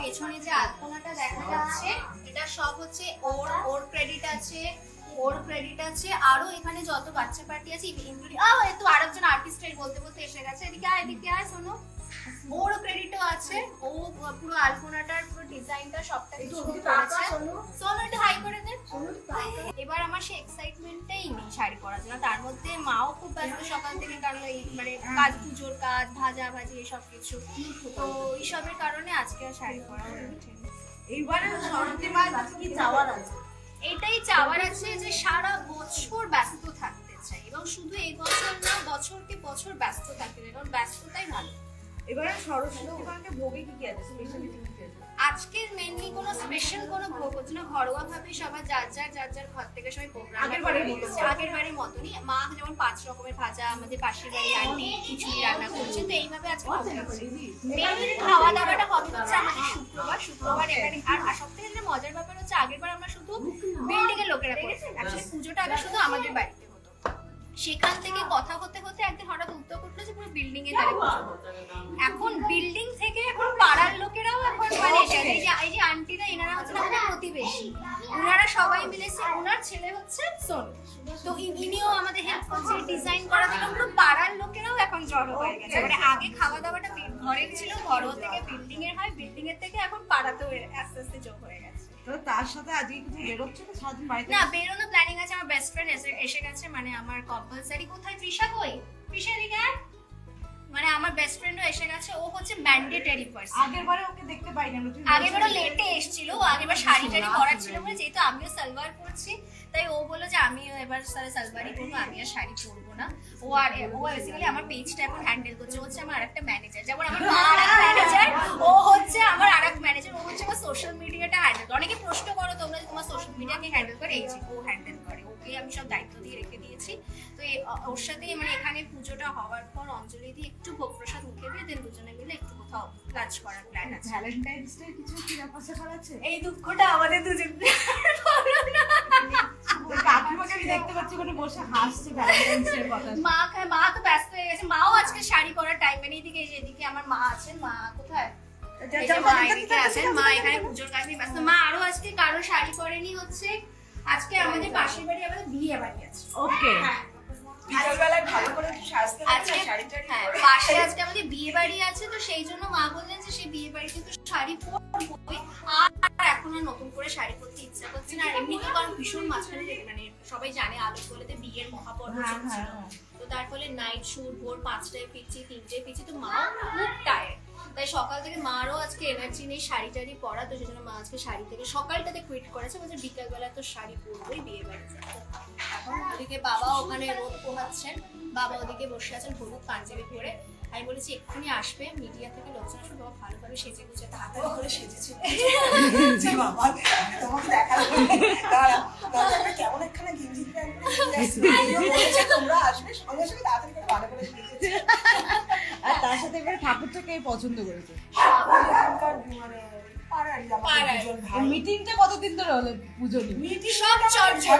পেছনে যে দেখা যাচ্ছে সব হচ্ছে ওর ওর ক্রেডিট আছে ওর ক্রেডিট আছে আরও এখানে যত বাচ্চা পার্টি আছে আরেকজন আর্টিস্ট এত আরেকজন বলতে বলতে এসে গেছে। এদিকে আয় এদিকে আয় শোনো। ওর ক্রেডিটও আছে। ও পুরো আলপনাটার পুরো ডিজাইনটা সবটা কিছু করেছে। সোনু একটু হাই করে দে। এবার আমার সে এক্সাইটমেন্টটাই নেই শাড়ি পরার জন্য। তার মধ্যে মাও খুব ব্যস্ত সকাল থেকে কারণ এই মানে কাজ পুজোর কাজ ভাজা ভাজি এসব কিছু তো এইসবের কারণে আজকে আর শাড়ি পরা এইবারে সরস্বতী কাছে কি চাওয়ার আছে? এটাই চাওয়ার আছে যে সারা বছর ব্যস্ত থাকতে চাই। এবং শুধু এই বছর না বছরকে বছর ব্যস্ত থাকতে চাই। কারণ ব্যস্ততাই ভালো। এবারে সরস্বতী মাকে ভোগে কি কি আছে? স্পেশালিটি কি কি আছে? আজকে মেনলি কোনো স্পেশাল কোনো ভোগ হচ্ছে না। ঘরোয়া ভাবে সবাই যার যার যার যার ঘর থেকে সবাই প্রোগ্রাম আগের বারের মতো। আগের বারের মতনই। মা যেমন পাঁচ রকমের ভাজা আমাদের পাশের বাড়ি আন্টি খিচুড়ি রান্না করছে তো এইভাবে আজকে মেনলি খাওয়া দাওয়াটা হবে হচ্ছে? আমাদের শুক্রবার। শুক্রবার এখানে আর সব থেকে মজার ব্যাপার হচ্ছে আগের বার আমরা শুধু বিল্ডিং এর লোকেরা করেছি। অ্যাকচুয়ালি পুজোটা আগে শুধু আমাদের হতো সেখান থেকে কথা হতে হতে একদিন হঠাৎ উদ্যোগ উঠল যে পুরো বিল্ডিং এ এখন বিল্ডিং থেকে এখন পাড়ার লোকেরাও এখন মানে এই যে এই যে আন্টিরা এনারা হচ্ছেন আমাদের প্রতিবেশী। ওনারা সবাই মিলেছে ওনার ছেলে হচ্ছে সোন। তো ইনিও আমাদের হেল্প করছে ডিজাইন করা থেকে পুরো পাড়ার লোকেরাও এখন জড়ো হয়ে গেছে। মানে আগে খাওয়া দাওয়াটা ঘরের ছিল ঘর থেকে বিল্ডিং এর হয় বিল্ডিং এর থেকে এখন পাড়াতেও আস্তে আস্তে যোগ হয়ে গেছে। তো তার সাথে আজকে কিছু বেরোচ্ছে না? সারাদিন বাড়িতে না বেরোনো প্ল্যানিং আছে আমার বেস্ট ফ্রেন্ড এসে গেছে মানে আমার কম্পালসারি কোথায়? তৃষা কই? তৃষা এদিকে আয়। মানে আমার বেস্ট ফ্রেন্ডও এসে গেছে ও হচ্ছে ম্যান্ডেটরি পার্সন আগের বারে ওকে দেখতে পাই না তুমি আগের লেটে এসেছিল ও আগেবার শাড়ি টাড়ি পরার ছিল বলে যেহেতু আমিও সালোয়ার পরছি তাই ও বলল যে আমিও এবার সারা সালোয়ারই পরবো আমি আর শাড়ি পরবো না। ও আর ও বেসিক্যালি আমার পেজটা এখন হ্যান্ডেল করছে হচ্ছে আমার আরেকটা ম্যানেজার যেমন আমার মা আরেক ম্যানেজার ও হচ্ছে আমার আরেক ম্যানেজার ও হচ্ছে আমার সোশ্যাল মিডিয়াটা হ্যান্ডেল করে। অনেকে প্রশ্ন করো তোমরা যে তোমার সোশ্যাল মিডিয়াকে হ্যান্ডেল করে এই যে ও হ্যান্ডেল করে ওকে আমি সব দায়িত্ব ওর সাথে মানে এখানে পুজোটা হওয়ার পর অঞ্জলি দিয়ে একটু ভোগ প্রসাদ মুখে দিয়ে দেন দুজনে মিলে একটু কোথাও কাজ করার প্ল্যান আছে। ভ্যালেন্টাইন্স ডে কিছু কি ব্যাপার স্যাপার আছে? এই দুঃখটা আমাদের দুজন কাকিমাকে আমি দেখতে পাচ্ছি ওখানে বসে হাসছে ভ্যালেন্টাইন্স ডে কথা। মা মা তো ব্যস্ত হয়ে গেছে। মাও আজকে শাড়ি পরার টাইম নেই এদিকে এই যে আমার মা আছেন মা কোথায়? মা এদিকে আছেন মা এখানে পুজোর কাজে ব্যস্ত। মা আরও আজকে কারও শাড়ি পরেনি হচ্ছে। আজকে আমাদের পাশের বাড়ি আমাদের বিয়ে বাড়ি আছে। ওকে হ্যাঁ। পাশে আজকে আমাদের বিয়ে বাড়ি আছে তো সেই জন্য মা বললেন যে সেই বিয়ে বাড়িতে তো শাড়ি পরবই আর এখন আর নতুন করে শাড়ি পরতে ইচ্ছা করছে না আর এমনিতেও কারণ ভীষণ মাঝখানে মানে সবাই জানে আলোক বলেতে বিয়ের মহাপর্ব হ্যাঁ, চলছিল। হ্যাঁ, তো তার ফলে নাইট শুট ভোর পাঁচটায় ফিরছি তিনটায় ফিরছি তো মা খুব টায়ার্ড তাই সকাল থেকে মারও আজকে এনার্জি নেই শাড়ি টাড়ি পরা তো সেজন্য মা আজকে শাড়ি থেকে সকালটাতে কুইট করেছে বলছে বিকালবেলা তো শাড়ি পরবোই বিয়ে বাড়ি যাব। এখন ওদিকে বাবা ওখানে রোদ পোহাচ্ছেন বাবা ওদিকে বসে আছেন হলুদ পাঞ্জাবি পরে। আমি বলেছি এক্ষুনি আসবে মিডিয়া থেকে লোকজন আসবে বাবা ভালোভাবে সেজে গুছে তাড়াতাড়ি করে সেজেছি জি বাবা, তোমাকে একটা কেমন একখানা গেঞ্জি তোমরা আসবে সঙ্গে সঙ্গে সাথে এবারে পছন্দ করেছে আমাদের মানে। মিটিংটা কতদিন ধরে হলো পুজো মিটিং সব চর্চা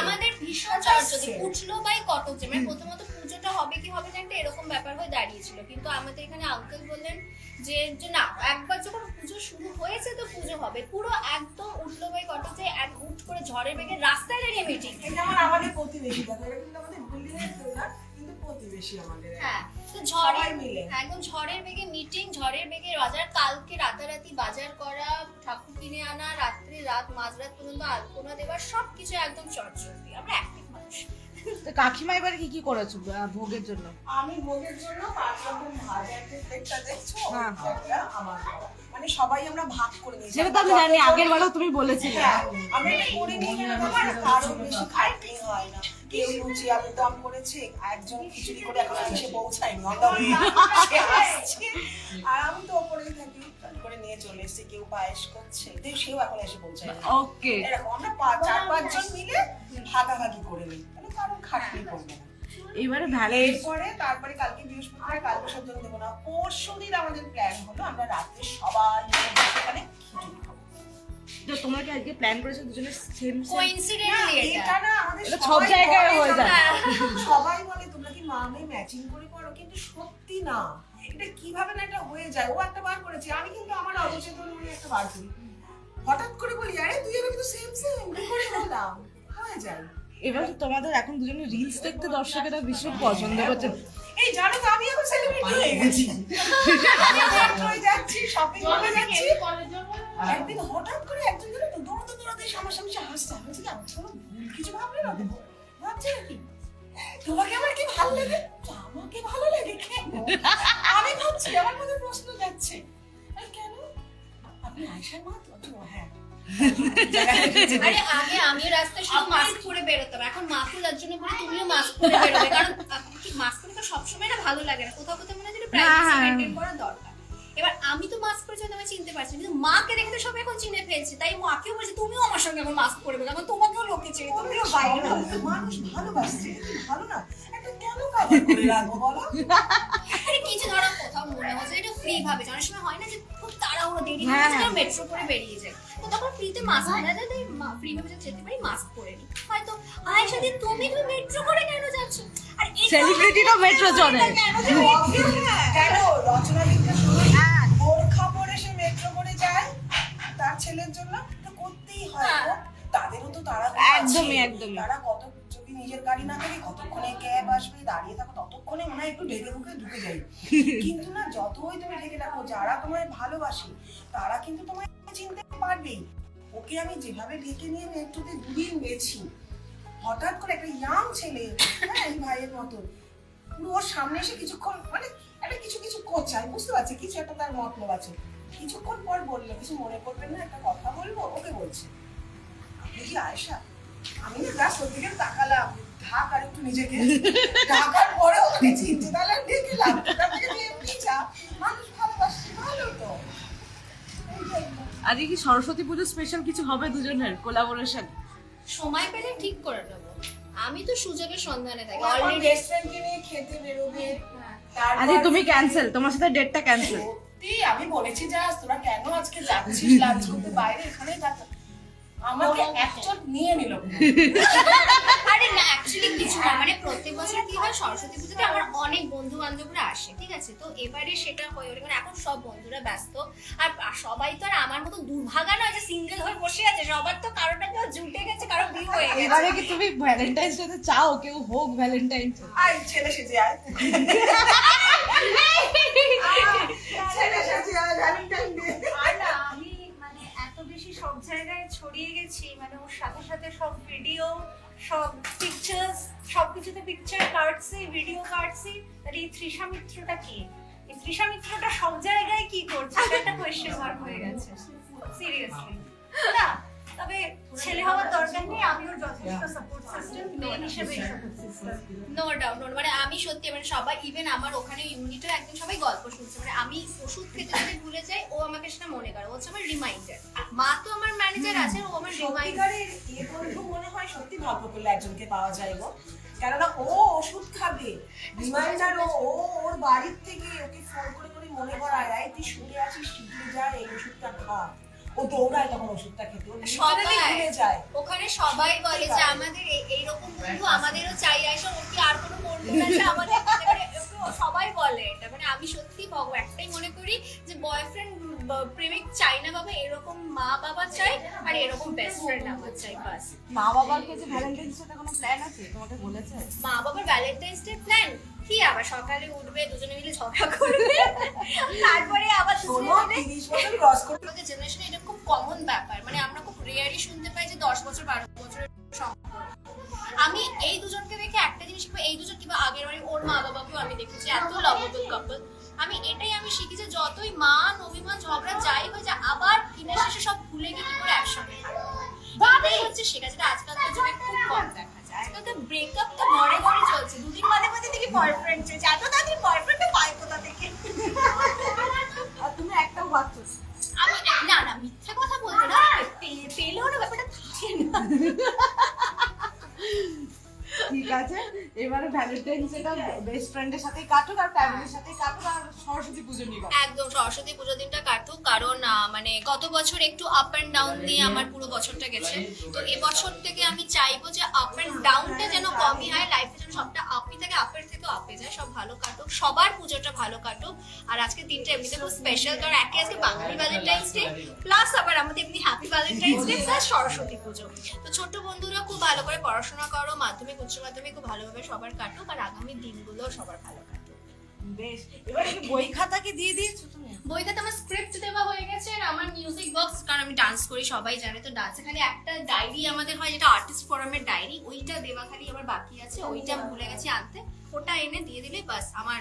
আমাদের ভীষণ চর্চা উঠল বাই কটক যে মানে প্রথমত পুজোটা হবে কি হবে না একটা এরকম ব্যাপার হয়ে দাঁড়িয়েছিল। কিন্তু আমাদের এখানে আঙ্কেল বললেন যে না একবার যখন পুজো শুরু হয়েছে তো পুজো হবে। পুরো একদম উঠল বাই কটক যে এক হুট করে ঝড়ের বেগে রাস্তায় দাঁড়িয়ে মিটিং যেমন আমাদের প্রতিবেশী আমাদের বিল্ডিং প্রতিবেশী আমাদের। হ্যাঁ তো ঝড়ের সবাই মিলে। একদম ঝড়ের বেগে মিটিং ঝড়ের বেগে বাজার কালকে রাতারাতি বাজার করা ঠাকুর কিনে আনা রাত্রি রাত মাঝরাত পর্যন্ত আলপনা সবকিছু একদম চটচটি আমরা অ্যাক্টিভ মানুষ। তো কাকিমা এবারে কি কি করেছ ভোগের জন্য? আমি ভোগের জন্য পাঁচ রকম ভাজার যে দেখছ? হ্যাঁ। আমার মানে সবাই আমরা ভাগ করে নিয়েছি। সেটা তো আমি জানি আগের বারেও তুমি বলেছিলে। হ্যাঁ, আমি বেশি হয় কেউ লুচি আলুর দম করেছে একজন খিচুড়ি করে এখন এসে পৌঁছায়নি। আর আমি তো ওপরেই থাকি করে নিয়ে চলে এসেছি কেউ পায়েস করছে তো সেও এখন এসে পৌঁছায়নি। ওকে এরকম আমরা চার পাঁচজন মিলে ভাগাভাগি করে নিই তাহলে কারও খাটনি করবে না। এবারে এরপরে তারপরে কালকে বৃহস্পতিবার কাল বিসর্জন দেবো না পরশু দিন আমাদের প্ল্যান হলো আমরা রাত্রে সবাই তো তোমরা কি আজকে প্ল্যান করেছ দুজনে সেম কোইন্সিডেন্টলি এটা। এটা না আমাদের সবাই সব জায়গায় বলে হয়ে যায়। সবাই বলে তোমরা কি মা মেয়ে ম্যাচিং করে পড়ো কিন্তু সত্যি না। এটা কীভাবে না এটা হয়ে যায়? ও একটা বার করে করেছি আমি কিন্তু আমার অবচেতন মনে একটা বার করি। হঠাৎ করে বলি আরে তুই আর আমি তো সেম সেম করে হলাম? হয়ে যায়। এবার তোমাদের এখন দুজনে রিলস দেখতে দর্শকেরা ভীষণ পছন্দ করছে। এই জানো তো আমি এখন সেলিব্রিটি হয়ে গেছি। আমি যাচ্ছি শপিং মলে যাচ্ছি। একদিন হঠাৎ করে একজন ধরে দৌড়তে দৌড়াতে সামনাসামনি হাসছে। আমি বলছি, কোনো ভুল কিছু ভাবলে না ভাবছে নাকি তোমাকে আমার কি ভালো লাগে? আমাকে ভালো লাগে কেন? আমি ভাবছি আমার মধ্যে প্রশ্ন যাচ্ছে। কেন? আপনি আয়সার মা তো? তো, হ্যাঁ। আরে আগে আমিও রাস্তায় শুধু মাস্ক পরে বেরোতাম। এখন মাকে যার জন্য বলি তুমিও মাস্ক পরে বেরোবে। কারণ মাস্ক পরে তো সবসময় না ভালো লাগে না। কোথাও কোথাও মনে হয় যেন প্রাইভেসি হ্যাঁ। মেনটেন করা দরকার। এবার আমি তো মাস্ক পরে হয়তো আমি চিনতে পারছি কিন্তু মাকে দেখে তো সবাই এখন চিনে ফেলছে তাই মাকেও বলছে তুমিও আমার সঙ্গে এখন মাস্ক পরে বেরো এখন তোমাকেও লোকে চিনে তুমিও বাইরে মানুষ ভালোবাসছে ভালো না? একটা কেন কাভার করে রাখব বলো? কিছু ধরো কোথাও মনে হচ্ছে এটা ফ্রি ভাবে অনেক সময় হয় না যে খুব তাড়াহুড়ো দেরি হ্যাঁ, হ্যাঁ। মেট্রো করে বেরিয়ে যায়। তো তখন ফ্রিতে মাস্ক না যাতে ফ্রি ভাবে যদি যেতে পারি মাস্ক পরে নি। হয়তো আয়েশা দি তুমি তুমি মেট্রো করে কেন যাচ্ছ? আর এই সেলিব্রিটিরা মেট্রো চড়ে কেন রচনা শুনুন বোরখা পরে সে মেট্রো করে যায় তার ছেলের জন্য তো করতেই হয়। গো। তাদেরও তো তারা একদমই, একদমই। তারা কত যদি নিজের গাড়ি না থাকে কতক্ষণে ক্যাব আসবে দাঁড়িয়ে থাকো ততক্ষণে মনে হয় একটু ঢেকে ঢুকে ঢুকে যাই। কিন্তু না যতই তুমি ঢেকে রাখো যারা তোমায় ভালোবাসে তারা কিন্তু তোমায় চিনতে পারবেই। ওকে আমি যেভাবে ঢেকে নিয়ে মেট্রোতে দুদিন গেছি হঠাৎ করে একটা ইয়াং ছেলে হ্যাঁ এই ভাইয়ের মতো পুরো ওর সামনে এসে কিছুক্ষণ মানে একটা কিছু কিছু করছে আমি বুঝতে পারছি কিছু একটা তার মতলব আছে। কিছুক্ষণ পর বলল কিছু মনে করবেন না একটা কথা বলব? ওকে বলছে। আপনি কি আয়সা আমি না জাস্ট ওর দিকে তাকালাম ঢাক আর একটু নিজেকে। ঢাকার পরে ওকে চিনতে তাহলে আমি লাভ কি? তার থেকে তুই এমনি যা মানুষ ভালোবাসছে ভালো তো। আজকে কি সরস্বতী পুজো স্পেশাল কিছু হবে দুজনের কোলাবোরেশন সময় পেলে ঠিক করে নেব। আমি তো সুযোগের সন্ধানে থাকি। অলরেডি নিয়ে খেতে বেরোবে। তারপর আজকে তুমি ক্যান্সেল তোমার সাথে ডেটটা ক্যান্সেল সত্যি আমি বলেছি যা তোরা কেন আজকে যাচ্ছিস? লাঞ্চ করতে বাইরে এখানে থাক। আমাকে একচট নিয়ে নিল। আরে না অ্যাকচুয়ালি কিছু না মানে প্রত্যেক বছর কি হয় সরস্বতী পুজোতে আমার অনেক বন্ধু বান্ধবরা আসে ঠিক আছে? তো এবারে সেটা হয়ে ওঠে মানে এখন সব বন্ধুরা ব্যস্ত। আর সবাই তো আর আমার মতো দুর্ভাগা নয় যে সিঙ্গেল হয়ে বসে আছে সবার তো কারোটা কেউ জুটে গেছে কারও বিয়ে হয়ে গেছে। এবারে কি তুমি ভ্যালেন্টাইন্স ডে চাও কেউ হোক ভ্যালেন্টাইন্স আই ছেলে সেজে আয়। সাথে সব ভিডিও সব পিকচার্স সব কিছুতে পিকচার কাটছি ভিডিও কাটছি। আর এই তৃষা মিত্রটা কি? এই তৃষা মিত্রটা সব জায়গায় কি করছে? একটা কোয়েশ্চেন মার্ক হয়ে গেছে। সিরিয়াসলি না তবে ছেলে হওয়ার দরকার নেই আমি ওর যথেষ্ট সাপোর্ট সিস্টেম মেয়ে হিসেবে সাপোর্ট সিস্টেম নো ডাউট মানে আমি সত্যি মানে সবাই ইভেন আমার ওখানে ইউনিটের একদিন সবাই গল্প শুনছে। মানে আমি ওষুধ খেতে যদি ভুলে যাই ও আমাকে সেটা মনে করে। ও হচ্ছে আমার রিমাইন্ডার মা তো আমার ম্যানেজার আছে ও আমার রিমাইন্ডার এ বন্ধু মনে হয় সত্যি ভাগ্য করলে একজনকে পাওয়া যায় গো। কেননা ও ওষুধ খাবে। রিমাইন্ডার ও ও ওর বাড়ির থেকে ওকে ফোন করে করে মনে করায় তুই শুনে আছিস শিখে যায় এই ওষুধটা খা। ও দৌড়ায় তখন ওষুধটা খেতে। সবাই। যায়। ওখানে সবাই বলে যে আমাদের এইরকম বন্ধু আমাদেরও চাই। আসো ওর কি আর কোনো বন্ধু আছে আমাদের সবাই বলে এটা। মানে আমি সত্যি একটাই মনে করি যে বয়ফ্রেন্ড প্রেমিক চাই না বাবা এরকম মা বাবা চাই আর এরকম বেস্ট ফ্রেন্ড আমার চাই বাস। মা বাবার কাছে ভ্যালেন্টাইন্স ডে কোনো প্ল্যান আছে? তোমাকে বলেছে? মা বাবার ভ্যালেন্টাইন্স ডে প্ল্যান কি আবার সকালে উঠবে দুজনে মিলে ঝগড়া করবে? তারপরে আবার আমাদের জেনারেশনে এটা খুব কমন ব্যাপার। মানে আমরা খুব রেয়ারই শুনতে পাই যে দশ বছর বারো বছরের সম্পর্ক। আমি এই দুজনকে দেখে একটা জিনিস এই দুজন কিংবা আগের বাড়ি ওর মা বাবাকেও আমি দেখেছি এত লাভেবল কাপল আমি এটাই আমি শিখি যে যতই মান অভিমান ঝগড়া যাই হয়ে যায় আবার দিনের শেষে সব ভুলে গিয়ে কি করে একসঙ্গে থাকবে? হচ্ছে শেখা যেটা আজকালকার যুগে খুব কম দেখা। আজকাল তো ব্রেকআপ তো ঘরে ঘরে চলছে। দুদিন মাঝে মাঝে দেখি বয়ফ্রেন্ড চলছে। এত তাড়াতাড়ি বয়ফ্রেন্ড পাই কোথা থেকে? আর তুমি একটা আমি না না মিথ্যে কথা বলব না। পেলেও না ব্যাপারটা থাকে না। এবারে ভ্যালেন্টাইন্স ডেটা বেস্ট ফ্রেন্ডের কাটুক আর ফ্যামিলির কাটুক আর সরস্বতী পুজো নিয়ে একদম, সরস্বতী পুজো দিনটা কাটুক, কারণ মানে গত বছর একটু আপ অ্যান্ড ডাউন দিয়ে আমার পুরো বছরটা গেছে। তো এবছর থেকে আমি চাইব যে আপ অ্যান্ড ডাউনটা যেন কমই হয় লাইফে যেন সবটা আপই থাকে আপের থেকে আপে যায়, সব ভালো কাটুক, সবার পুজোটা ভালো কাটুক। আর আজকে দিনটা এমনিতে খুব স্পেশাল কারণ একে আজকে বাঙালি ভ্যালেন্টাইন্স ডে প্লাস আবার আমাদের এমনি happy Valentine's day plus Saraswati Pujo. তো ছোট্ট বন্ধুরা খুব ভালো করে পড়াশোনা করো, মাধ্যমিক, উচ্চ মাধ্যমিক খুব ভালোভাবে সবার কাটুক আর আগামী দিনগুলো সবার ভালো কাটুক। বেশ এবারে বই খাতা কি দিয়ে দিয়েছ তুমি খাতা আমার স্ক্রিপ্ট দেওয়া হয়ে গেছে আর আমার মিউজিক বক্স কারণ আমি ডান্স করি সবাই জানে তো ডান্সে খালি একটা ডায়েরি আমাদের হয় যেটা আর্টিস্ট ফোরামের ডায়েরি ওইটা দেওয়া খালি আমার বাকি আছে ওইটা ভুলে গেছি আনতে। ওটা এনে দিয়ে দিলে বাস আমার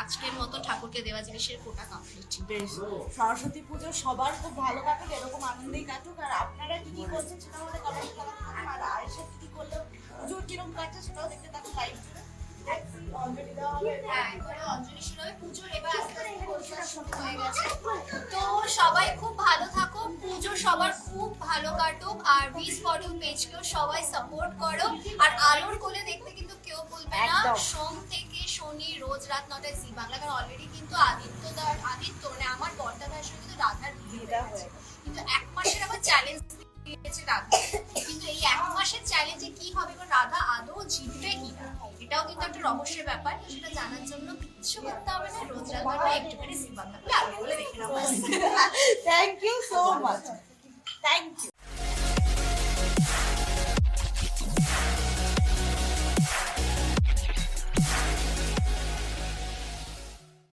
আজকের মতো ঠাকুরকে দেওয়া জিনিসের কোটা কমপ্লিট বেশ। সরস্বতী পুজো সবার খুব ভালো কাটুক এরকম আনন্দেই কাটুক। আর আপনারা কি কি করছেন সেটা আমাদের কমেন্ট করুন আর আয়েশা কি কি করল পুজোর কীরকম কাটছে সেটাও দেখতে থাকুন লাইভ অলরেডি দেওয়া হবে। হ্যাঁ, অঞ্জলি শুরু হবে। পুজোর এবার আস্তে আস্তে শুরু হয়ে গেছে। তো সবাই খুব ভালো থাকো পুজো সবার খুব ভালো কাটুক। আর বিস ইউ পেজকেও সবাই সাপোর্ট করো। আর আলোর কোলে দেখতে কিন্তু কেউ ভুলবে না। সোম থেকে শনি রোজ রাত নটায় জি বাংলা কারণ অলরেডি কিন্তু আদিত্য দার আদিত্য মানে আমার বর্তা ভাইয়ের সঙ্গে কিন্তু রাধার বিয়ে হয়ে গেছে কিন্তু এক মাসের আবার চ্যালেঞ্জ দিয়েছে রাধা। কিন্তু এই এক মাসের চ্যালেঞ্জে কি হবে বা রাধা আদৌ জিতবে কিনা এটাও কিন্তু একটা রহস্যের ব্যাপার। সেটা জানার জন্য কিচ্ছু করতে হবে না রোজ রাত নটায় একটুখানি থাকলে আগে বলে দেখে নাও thank you so much thank you